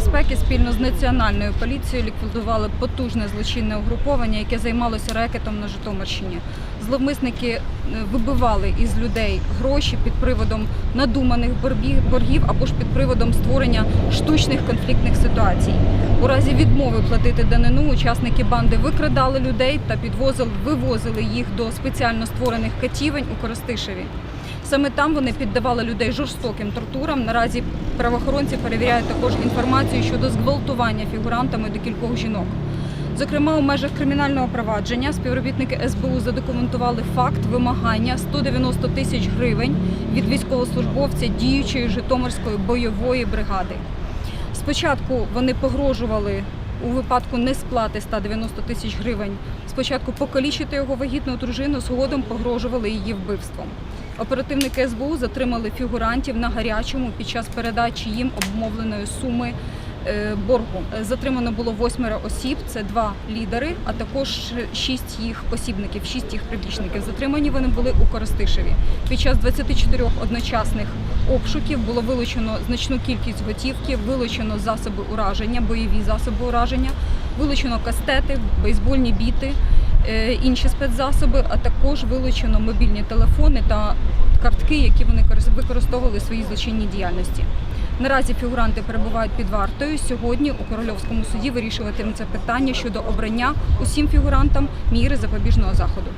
спільно з національною поліцією ліквідували потужне злочинне угруповання, яке займалося рекетом на Житомирщині. Зловмисники е, вибивали із людей гроші під приводом надуманих боргів або ж під приводом створення штучних конфліктних ситуацій. У разі відмови платити данину учасники банди викрадали людей та підвозили, вивозили їх до спеціально створених катівень у Коростишеві. Саме там вони піддавали людей жорстоким тортурам. Наразі правоохоронці перевіряють також інформацію щодо зґвалтування фігурантами до кількох жінок. Зокрема, у межах кримінального провадження співробітники СБУ задокументували факт вимагання 190 тисяч гривень від військовослужбовця діючої Житомирської бойової бригади. Спочатку вони погрожували у випадку несплати 190 тисяч гривень. Спочатку покалічити його вагітну дружину, згодом погрожували її вбивством. Оперативники СБУ затримали фігурантів на гарячому під час передачі їм обмовленої суми боргу. Е, Затримано було восьмеро осіб, це два лідери, а також шість їх посібників, шість їх прибічників. Затримані вони були у Коростишеві. Під час 24 одночасних обшуків було вилучено значну кількість готівки, вилучено засоби ураження, бойові засоби ураження, вилучено кастети, бейсбольні біти, е, інші спецзасоби, а також вилучено мобільні телефони та картки, які вони використовували у своїй злочинній діяльності. Наразі фігуранти перебувають під вартою. Сьогодні у Корольовському суді вирішуватиметься питання щодо обрання усім фігурантам міри запобіжного заходу.